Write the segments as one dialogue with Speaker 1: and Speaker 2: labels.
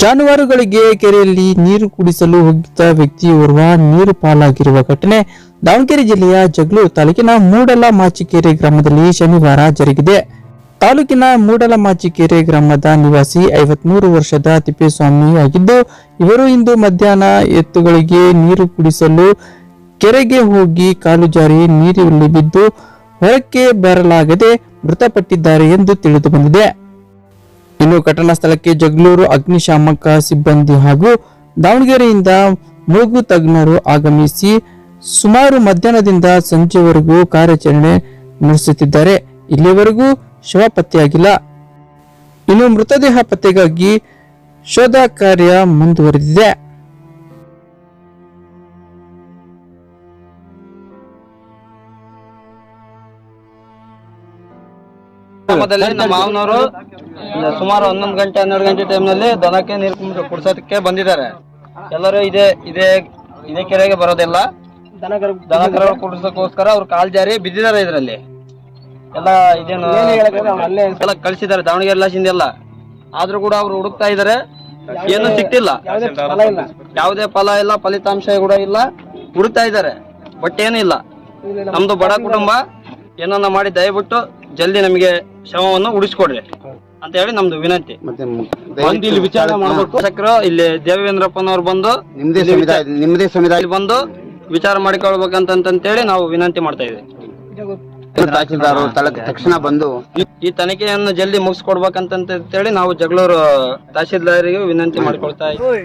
Speaker 1: ಜಾನುವಾರುಗಳಿಗೆ ಕೆರೆಯಲ್ಲಿ ನೀರು ಕುಡಿಸಲು ಹೋಗಿದ್ದ ವ್ಯಕ್ತಿಯೋರ್ವ ನೀರು ಪಾಲಾಗಿರುವ ಘಟನೆ ದಾವಣಗೆರೆ ಜಿಲ್ಲೆಯ ಜಗಳೂರು ತಾಲೂಕಿನ ಮೂಡಲ ಮಾಚಿಕೆರೆ ಗ್ರಾಮದಲ್ಲಿ ಶನಿವಾರ ಜರುಗಿದೆ. ತಾಲೂಕಿನ ಮೂಡಲ ಮಾಚಿಕೆರೆ ಗ್ರಾಮದ ನಿವಾಸಿ ಐವತ್ಮೂರು ವರ್ಷದ ತಿಪ್ಪೇಸ್ವಾಮಿ ಆಗಿದ್ದು, ಇವರು ಇಂದು ಮಧ್ಯಾಹ್ನ ಎತ್ತುಗಳಿಗೆ ನೀರು ಕುಡಿಸಲು ಕೆರೆಗೆ ಹೋಗಿ ಕಾಲು ಜಾರಿ ನೀರಿನಲ್ಲಿ ಬಿದ್ದು ಹೊರಕ್ಕೆ ಬರಲಾಗದೆ ಮೃತಪಟ್ಟಿದ್ದಾರೆ ಎಂದು ತಿಳಿದು ಬಂದಿದೆ ಇನ್ನು ಘಟನಾ ಸ್ಥಳಕ್ಕೆ ಜಗಳೂರು, ಅಗ್ನಿಶಾಮಕ ಸಿಬ್ಬಂದಿ ಹಾಗೂ ದಾವಣಗೆರೆಯಿಂದ ಮೂಗು ತಜ್ಞರು ಆಗಮಿಸಿ ಸುಮಾರು ಮಧ್ಯಾಹ್ನದಿಂದ ಸಂಜೆವರೆಗೂ ಕಾರ್ಯಾಚರಣೆ ನಡೆಸುತ್ತಿದ್ದಾರೆ. ಇಲ್ಲಿವರೆಗೂ ಶವ ಪತ್ತೆಯಾಗಿಲ್ಲ. ಇನ್ನು ಮೃತದೇಹ ಪತ್ತೆಗಾಗಿ ಶೋಧ ಕಾರ್ಯ ಮುಂದುವರೆದಿದೆ.
Speaker 2: ನಮ್ಮ ಮಾವನವರು ಸುಮಾರು ಹನ್ನೊಂದು ಗಂಟೆ ಹನ್ನೆರಡು ಗಂಟೆ ಟೈಮ್ನಲ್ಲಿ ದನಕ್ಕೆ ನೀರು ಕುಡ್- ಕುಡ್ಸೋದಕ್ಕೆ ಬಂದಿದ್ದಾರೆ. ಎಲ್ಲರೂ ಇದೇ ಇದೇ ಇದೇ ಕೆರೆಗೆ ಬರೋದಿಲ್ಲ. ದನ ಕರ ಕುಡಿಸೋಕ್ಕೋಸ್ಕರ ಅವ್ರು ಕಾಲ್ ಜಾರಿ ಬಿದ್ದಿದ್ದಾರೆ ಇದರಲ್ಲಿ. ಎಲ್ಲ ಇದೇನು ಎಲ್ಲ ಕಳಿಸಿದ್ದಾರೆ ದಾವಣಗೆರೆ ಲಾಸಿಂದ ಎಲ್ಲ. ಆದ್ರೂ ಕೂಡ ಅವ್ರು ಹುಡುಕ್ತಾ ಇದಾರೆ ಏನು ಸಿಕ್ತಿಲ್ಲ. ಯಾವುದೇ ಫಲ ಇಲ್ಲ. ಫಲಿತಾಂಶ ಕೂಡ ಇಲ್ಲ. ಹುಡುಕ್ತಾ ಇದ್ದಾರೆ ಬಟ್ ಇಲ್ಲ. ನಮ್ದು ಬಡ ಕುಟುಂಬ ಏನನ್ನ ಮಾಡಿ ದಯವಿಟ್ಟು ಜಲ್ದಿ ನಮಗೆ ಶವವನ್ನು ಉಳಿಸ್ಕೊಡ್ರಿ. ಅಂತ ಹೇಳಿ ನಮ್ದು ವಿನಂತಿ. ಬಂದು ಇಲ್ಲಿ ವಿಚಾರ ಮಾಡಬೇಕು. ಶಾಸಕರು ಇಲ್ಲಿ ದೇವೇಂದ್ರಪ್ಪನವ್ರು ಬಂದು
Speaker 3: ನಿಮ್ದೇ
Speaker 2: ವಿಚಾರ-
Speaker 3: ನಿಮ್ದೇ ಸಮುದಾಯ
Speaker 2: ಇಲ್ಲಿ ಬಂದು ವಿಚಾರ ಮಾಡಿಕೊಳ್ಬೇಕಂತಂತೇಳಿ ನಾವು ವಿನಂತಿ ಮಾಡ್ತಾ ಇದ್ದೀವಿ.
Speaker 3: ತಹಶೀಲ್ದಾರ್ ತಕ್ಷಣ ಬಂದು
Speaker 2: ಈ- ತನಿಖೆಯನ್ನು ಜಲ್ದಿ ಮುಗಿಸ್ಕೊಡ್ಬೇಕಂತಂತೇಳಿ ನಾವು ಜಗಳೂರು ತಹಶೀಲ್ದಾರಿಗೆ ವಿನಂತಿ ಮಾಡಿಕೊಳ್ತಾ ಇದ್ದೀವಿ.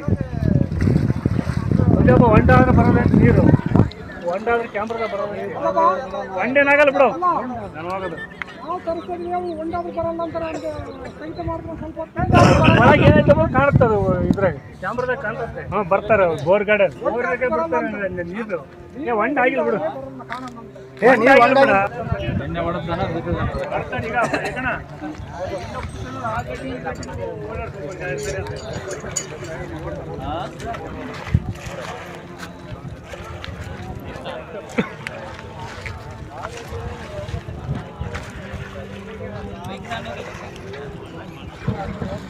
Speaker 4: ಒಂಡೇನಾಗಲ್ಲ ಬರೋದೇ ಹೊಂಡೇನಾಗಲ್ಲ ಬಿಡು ನಾನು ಹೋಗೋದು ಒಳಗೆ ಏನಾಯ್ತಪ್ಪ ಕಾಣ್ತದೆ ಇದ್ರಾಗ. ಕ್ಯಾಮ್ರಾದಾಗ ಕಾಣ್ತದೆ. ಬರ್ತಾರೆ ಬೋರ್ ಗಾರ್ಡನ್. ಬೋರ್ಗೆ ಬರ್ತಾರೆ ನೀರು. ಏ ಹೊಂಡ ಆಗಿಲ್ಲ ಬಿಡು. ಏ ಈಗ Thank you.